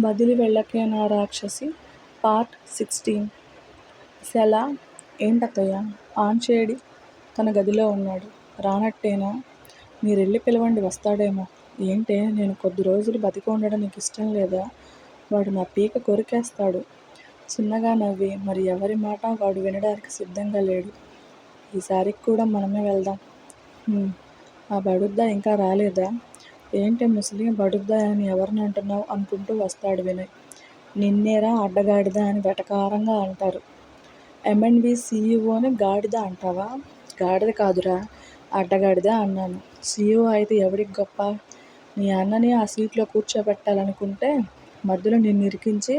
వదిలి వెళ్ళకే నా రాక్షసి? Part sixteen. సెల ఏంటత్తయ్య? ఆన్చేడి తన గదిలో ఉన్నాడు. రానట్టేనా? మీరెళ్ళి పిలవండి వస్తాడేమో. ఏంటే నేను కొద్ది రోజులు బతికి ఉండడం నీకు ఇష్టం లేదా? వాడు నా పీక కొరికేస్తాడు. చిన్నగా నవ్వి మరి ఎవరి మాట వాడు వినడానికి సిద్ధంగా లేడు. ఈసారికి కూడా మనమే వెళ్దాం. ఆ బడుద్దా ఇంకా రాలేదా? ఏంటి ముసలి బడుద్దాయని ఎవరిని అంటున్నావు అనుకుంటూ వస్తాడు వినయ్. నిన్నేరా అడ్డగాడిద అని వెటకారంగా అంటారు. ఎంఎన్బి సీఈఓని గాడిద అంటావా? గాడిద కాదురా అడ్డగాడిద అన్నాను. సీఈఓ అయితే ఎవరికి గొప్ప? నీ అన్నని ఆ సీట్లో కూర్చోబెట్టాలనుకుంటే మధ్యలో నిన్ను ఇరికించి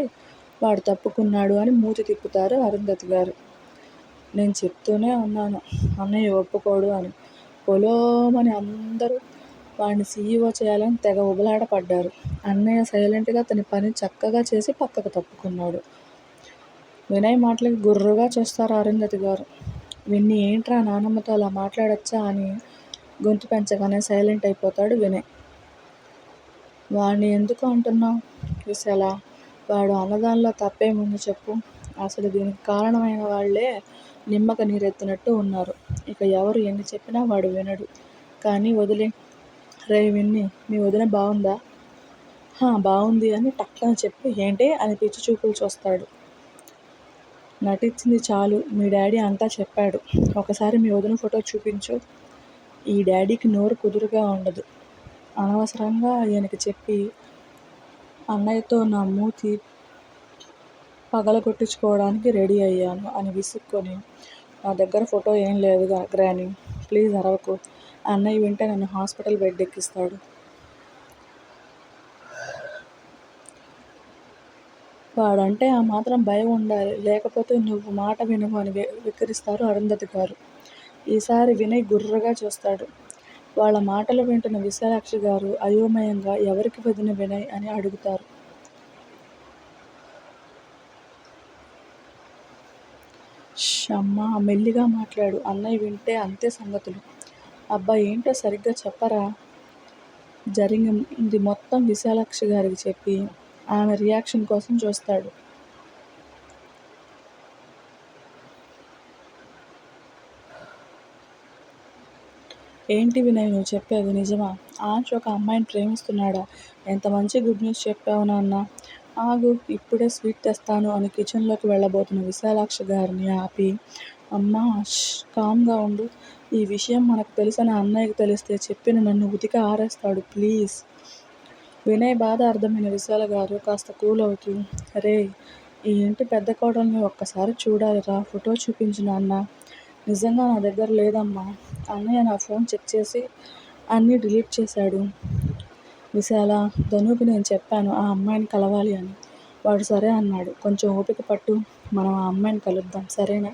వాడు తప్పుకున్నాడు అని మూతి తిప్పుతారు అరుంధతి గారు. నేను చెప్తూనే ఉన్నాను అన్నయ్య ఒప్పుకోడు అని. పొలోమని అందరూ వాడిని సీఈఓ చేయాలని తెగ ఉబలాడపడ్డారు అన్నయ్య సైలెంట్గా తన పని చక్కగా చేసి పక్కకు తప్పుకున్నాడు. వినయ్ మాటలకి గుర్రుగా చూస్తారు అరుంధతి గారు. విన్ని ఏంట్రా నానమ్మతో అలా మాట్లాడచ్చా అని గొంతు పెంచగానే సైలెంట్ అయిపోతాడు వినయ్. వాడిని ఎందుకు అంటున్నావు? విశాల వాడు అన్నదానిలో తప్పేముంది చెప్పు. అసలు దీనికి కారణమైన వాళ్ళే నిమ్మక నీరెత్తినట్టు ఉన్నారు. ఇక ఎవరు ఎన్ని చెప్పినా వాడు వినడు. కానీ వదిలే రే విన్ని మీ వదిన బాగుందా "హా, బాగుంది అని టక్కన చెప్పి ఏంటి అని పిచ్చి చూపులు చూస్తాడు. నటించింది చాలు మీ డాడీ అంతా చెప్పాడు. ఒకసారి మీ వదిన ఫోటో చూపించు. ఈ డాడీకి నోరు కుదురుగా ఉండదు. అనవసరంగా ఆయనకి చెప్పి అన్నయ్యతో నా మూతి పగలగొట్టించుకోవడానికి రెడీ అయ్యాను అని విసుక్కొని నా దగ్గర ఫోటో ఏం లేదు గ్రాని ప్లీజ్ అరవకు. అన్నయ్య వింటే నన్ను హాస్పిటల్ బెడ్ ఎక్కిస్తాడు వాడంటే ఆ మాత్రం భయం ఉండాలి. లేకపోతే నువ్వు మాట వినవు అని వికరిస్తారు వెక్కిరిస్తారు అరుంధతి గారు. ఈసారి వినయ్ గుర్రగా చూస్తాడు. వాళ్ళ మాటలు వింటున్న విశాలాక్షి గారు అయోమయంగా ఎవరికి వదిన వినయ్ అని అడుగుతారు. షమ్మ అమ్మా మెల్లిగా మాట్లాడు. అన్నయ్య వింటే అంతే సంగతులు. అబ్బా ఏంటో సరిగ్గా చెప్పరా? జరిగింది మొత్తం విశాలాక్షి గారికి చెప్పి ఆమె రియాక్షన్ కోసం చూస్తాడు. ఏంటి వినయ్ నువ్వు చెప్పేది నిజమా? ఆంచ్ ఒక అమ్మాయిని ప్రేమిస్తున్నాడా? ఎంత మంచి గుడ్ న్యూస్ చెప్పావు నాన్న. ఆగు ఇప్పుడే స్వీట్ తెస్తాను అని కిచెన్లోకి వెళ్ళబోతున్న విశాలాక్షి గారిని ఆపి అమ్మా కామ్గా ఉండు. ఈ విషయం మనకు తెలుసని అన్నయ్యకి తెలిస్తే చెప్పిన నన్ను ఉతికి ఆరేస్తాడు ప్లీజ్. వినయ్ బాధ అర్థమైన విశాల గారు కాస్త కూల్ అవుతూ రే ఈ ఇంటి పెద్ద కోడల్ని ఒక్కసారి చూడాలిరా ఫోటో చూపించిన అన్న. నిజంగా నా దగ్గర లేదమ్మా. అన్నయ్య నా ఫోన్ చెక్ చేసి అన్నీ డిలీట్ చేశాడు. విశాల ధనుకి నేను చెప్పాను ఆ అమ్మాయిని కలవాలి అని. వాడు సరే అన్నాడు. కొంచెం ఓపిక పట్టు మనం ఆ అమ్మాయిని కలుద్దాం సరేనా?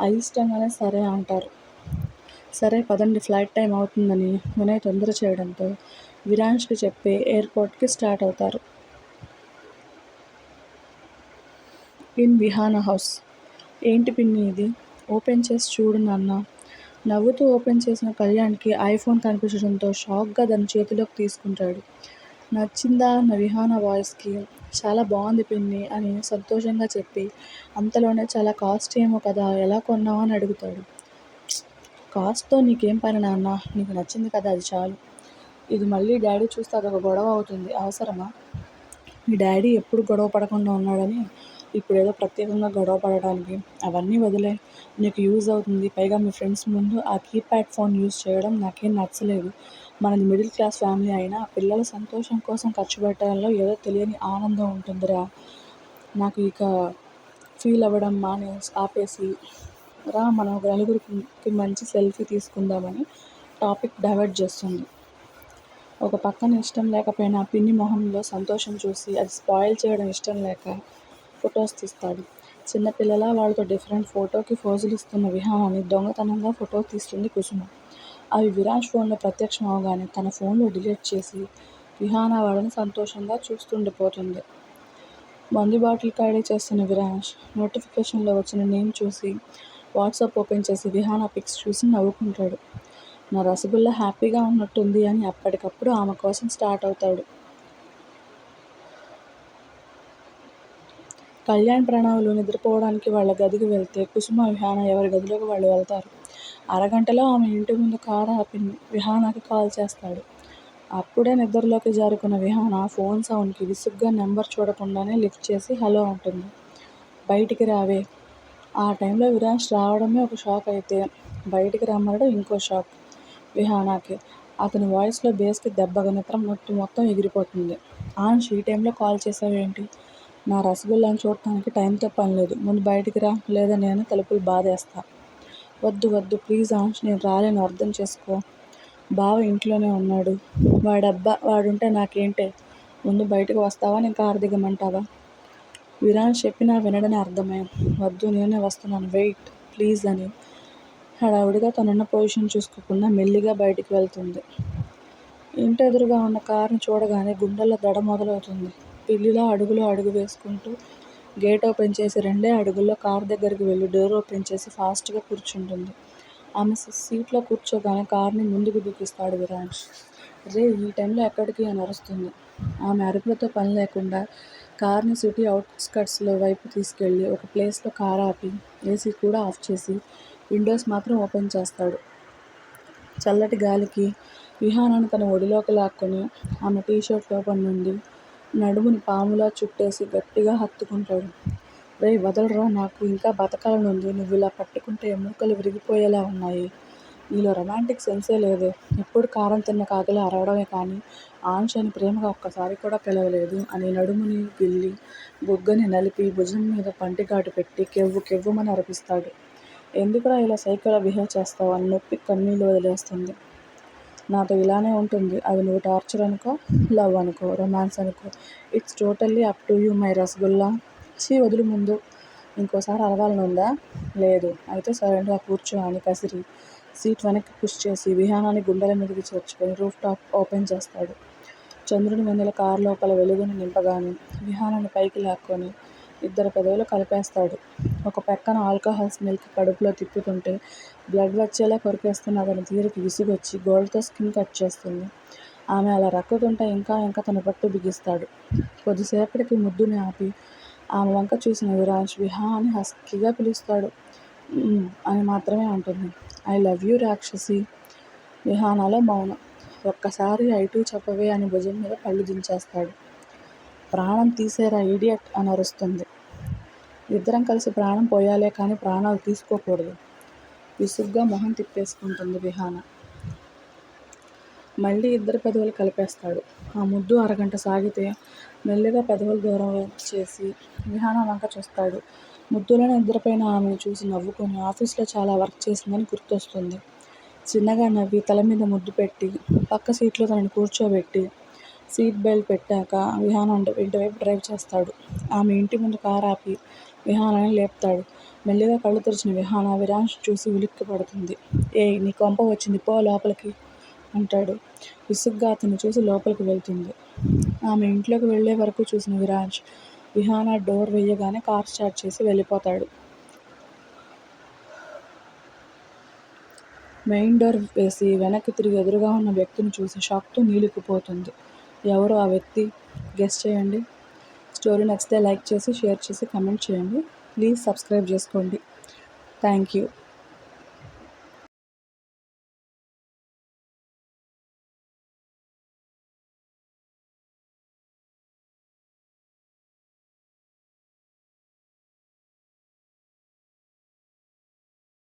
అయిష్టంగానే సరే అంటారు. సరే పదండి ఫ్లైట్ టైం అవుతుందని వినయ్ తొందర చేయడంతో విరాంష్కి చెప్పి ఎయిర్పోర్ట్కి స్టార్ట్ అవుతారు. In Vihana house. ఏంటి పిన్ని ఇది? ఓపెన్ చేసి చూడు నాన్న. నవ్వుతూ ఓపెన్ చేసిన కళ్యాణ్కి ఐఫోన్ కనిపించడంతో షాక్గా దాని చేతిలోకి తీసుకుంటాడు. నచ్చిందా? అన్న విహాన వాయిస్కి చాలా బాగుంది పిన్ని అని సంతోషంగా చెప్పి అంతలోనే చాలా కాస్ట్ ఏమో కదా ఎలా కొన్నావు? అని అడుగుతాడు. కాస్ట్తో నీకేం పని నాన్న? నీకు నచ్చింది కదా అది చాలు. ఇది మళ్ళీ డాడీ చూస్తే అదొక గొడవ అవుతుంది. అవసరమా? మీ డాడీ ఎప్పుడు గొడవ పడకుండా ఉన్నాడని ఇప్పుడు ఏదో ప్రత్యేకంగా గొడవ పడడానికి అవన్నీ వదిలే. నీకు యూజ్ అవుతుంది. పైగా మీ ఫ్రెండ్స్ ముందు ఆ కీప్యాడ్ ఫోన్ యూజ్ చేయడం నాకేం నచ్చలేదు. మనది మిడిల్ క్లాస్ ఫ్యామిలీ అయినా పిల్లల సంతోషం కోసం ఖర్చు పెట్టడంలో ఏదో తెలియని ఆనందం ఉంటుందిరా. నాకు ఇక ఫీల్ అవ్వడం మానే ఆపేసి రా మనం ఒక నలుగురికి మంచి సెల్ఫీ తీసుకుందామని టాపిక్ డైవర్ట్ చేస్తుంది. ఒక పక్కన ఇష్టం లేకపోయినా పిన్ని మొహంలో సంతోషం చూసి అది స్పాయిల్ చేయడం ఇష్టం లేక ఫొటోస్ తీస్తాడు. చిన్నపిల్లల వాళ్ళతో డిఫరెంట్ ఫోటోకి ఫోజులు ఇస్తున్న విహానాన్ని దొంగతనంగా ఫోటో తీస్తుంది కుసుమ. అవి విరాజ్ ఫోన్లో ప్రత్యక్షం అవగానే తన ఫోన్లో డిలీట్ చేసి విహానా వాళ్ళని సంతోషంగా చూస్తుండిపోతుంది. మందు బాటిల్ ఖాళీ చేస్తున్న విరాజ్ నోటిఫికేషన్లో వచ్చిన నేమ్ చూసి వాట్సాప్ ఓపెన్ చేసి విహానా పిక్స్ చూసి నవ్వుకుంటాడు. నా రసగుల్లా హ్యాపీగా ఉన్నట్టుంది అని అప్పటికప్పుడు ఆమె కోసం స్టార్ట్ అవుతాడు. కళ్యాణ్ ప్రణవ్లు నిద్రపోవడానికి వాళ్ళ గదికి వెళ్తే కుసుమ విహాన ఎవరి గదిలోకి వాళ్ళు వెళ్తారు? అరగంటలో ఆమె ఇంటి ముందు కారు ఆపి విహానాకి కాల్ చేస్తాడు. అప్పుడే నిద్రలోకి జారుకున్న విహాన ఫోన్ సౌండ్కి విసుగ్గా నెంబర్ చూడకుండానే లిఫ్ట్ చేసి హలో అంటుంది. బయటికి రావే. ఆ టైంలో విరాష్ రావడమే ఒక షాక్ అయితే బయటికి రమ్మనడం ఇంకో షాక్. విహానాకి అతని వాయిస్లో బేస్కి దెబ్బగా నిద్ర మొత్తం మొత్తం ఎగిరిపోతుంది. ఆన్ ఈ టైంలో కాల్ చేసావేంటి? నా రసగుల్లాని చూడటానికి టైంతో పని లేదు. ముందు బయటికి రా. లేదా నేను తలుపులు బాధేస్తా వద్దు వద్దు ప్లీజ్ ఆన్ష్ నేను రాలేను అర్థం చేసుకో. బావ ఇంట్లోనే ఉన్నాడు. వాడబ్బా వాడుంటే నాకేంటే? ముందు బయటకు వస్తావా నేను కారు దిగమంటావా? విరాన్ చెప్పినా వినడని అర్థమే. వద్దు నేనే వస్తున్నాను వెయిట్ ప్లీజ్ అని. హడావుడిగా తనున్న పొజిషన్ చూసుకోకుండా మెల్లిగా బయటికి వెళ్తుంది. ఇంటి ఎదురుగా ఉన్న కారుని చూడగానే గుండెల్లో దడ మొదలవుతుంది. పిల్లిలా అడుగులో అడుగు వేసుకుంటూ గేట్ ఓపెన్ చేసి రెండే అడుగుల్లో కారు దగ్గరికి వెళ్ళి డోర్ ఓపెన్ చేసి ఫాస్ట్గా కూర్చుంటుంది. ఆమె సీట్లో కూర్చోగానే కార్ని ముందుకు దూకిస్తాడు విరాజ్. రే ఈ టైంలో ఎక్కడికి అని అరుస్తుంది. ఆమె అరుపులతో పని లేకుండా కార్ని సిటీ అవుట్స్కట్స్లో వైపు తీసుకెళ్ళి ఒక ప్లేస్లో కార్ ఆపి ఏసీ కూడా ఆఫ్ చేసి విండోస్ మాత్రం ఓపెన్ చేస్తాడు. చల్లటి గాలికి విహానాన్ని తన ఒడిలోకి లాక్కొని ఆమె టీ షర్ట్ ఓపెన్ నుండి నడుముని పాములా చుట్టేసి గట్టిగా హత్తుకుంటాడు. రే వదలరా నాకు ఇంకా బతకాలనుంది. నువ్వు ఇలా పట్టుకుంటే ఎముకలు విరిగిపోయేలా ఉన్నాయి. నీలో రొమాంటిక్ సెన్సే లేదు. ఎప్పుడు కారం తిన్న కాకిలా అరవడమే కానీ ఆన్ష్ అని ప్రేమగా ఒక్కసారి కూడా పిలవలేదు అని నడుముని గిల్లి బుగ్గని నలిపి భుజం మీద పంటిగాటు పెట్టి కెవ్వు కెవ్వుమని అరపిస్తాడు. ఎందుకురా ఇలా సైకిల్ బిహేవ్ చేస్తావు? అని నొప్పి కన్నీళ్ళు వదిలేస్తుంది. నాతో ఇలానే ఉంటుంది. అది నువ్వు టార్చర్ అనుకో లవ్ అనుకో రొమాన్స్ అనుకో. It's totally up to you my rasgulla చీ వదులు ముందు. ఇంకోసారి అలవాలని ఉందా? లేదు. అయితే సరైనగా కూర్చో అని కసిరి. సీట్ వెనక్కి పుష్ చేసి విహానాన్ని గుండెల మీదకి చేర్చుకొని రూఫ్ టాప్ ఓపెన్ చేస్తాడు. చంద్రుని వెన్నెల కారు లోపల వెలుగుని నింపగానే విహానాన్ని పైకి లాక్కొని ఇద్దరు పెదవులు కలిపేస్తాడు. ఒక పక్కన ఆల్కహాల్ స్మెల్కి కడుపులో తిప్పుతుంటే బ్లడ్ వచ్చేలా కొరికేస్తున్న అతని తీరుకి విసిగొచ్చి గోల్డ్తో స్కిన్ కట్ చేస్తుంది. ఆమె అలా రక్కుతుంటే ఇంకా ఇంకా తన పట్టు బిగిస్తాడు. కొద్దిసేపటికి ముద్దుని ఆపి ఆమె వంక చూసిన విరాజ్ విహా అని హస్కీగా పిలుస్తాడు. అని మాత్రమే అంటుంది. ఐ లవ్ యూ రాక్షసి. విహానాలో మౌనం. ఒక్కసారి ఐటూ చెప్పవే అని భుజం మీద పళ్ళు దించేస్తాడు. ప్రాణం తీసేరా ఇడియట్ అని అరుస్తుంది. ఇద్దరం కలిసి ప్రాణం పోయాలే కానీ ప్రాణాలు తీసుకోకూడదు. విసుగ్గా మొహం తిప్పేసుకుంటుంది విహాన. మళ్ళీ ఇద్దరు పెదవులు కలిపేస్తాడు. ఆ ముద్దు అరగంట సాగితే మెల్లిగా పెదవులు దూరం చేసి విహాన వంక చూస్తాడు. ముద్దులను ఇద్దరిపైన ఆమెను చూసి నవ్వుకొని ఆఫీస్లో చాలా వర్క్ చేసిందని గుర్తొస్తుంది. చిన్నగా నవ్వి తల మీద ముద్దు పెట్టి పక్క సీట్లో తనని కూర్చోబెట్టి సీట్ బెల్ట్ పెట్టాక విహానం ఇంటివైపు డ్రైవ్ చేస్తాడు. ఆమె ఇంటి ముందు కారు ఆపి విహానాన్ని లేపుతాడు. మెల్లిగా కళ్ళు తెరిచిన విహాన విరాంష్ చూసి ఉలిక్కి పడుతుంది. ఏ నీ కొంప వచ్చింది పో లోపలికి అంటాడు. విసుగ్గా అతను చూసి లోపలికి వెళ్తుంది. ఆమె ఇంట్లోకి వెళ్ళే వరకు చూసిన విరాజ్ విహాన డోర్ వేయగానే కార్ స్టార్ట్ చేసి వెళ్ళిపోతాడు. మెయిన్ డోర్ వేసి వెనక్కి తిరిగి ఎదురుగా ఉన్న వ్యక్తిని చూసి షాక్తో నీలుకుపోతుంది ఎవరు ఆ వ్యక్తి గెస్ట్ చేయండి. స్టోరీ నచ్చితే లైక్ చేసి షేర్ చేసి కమెంట్ చేయండి. ప్లీజ్ సబ్స్క్రైబ్ చేసుకోండి. Thank you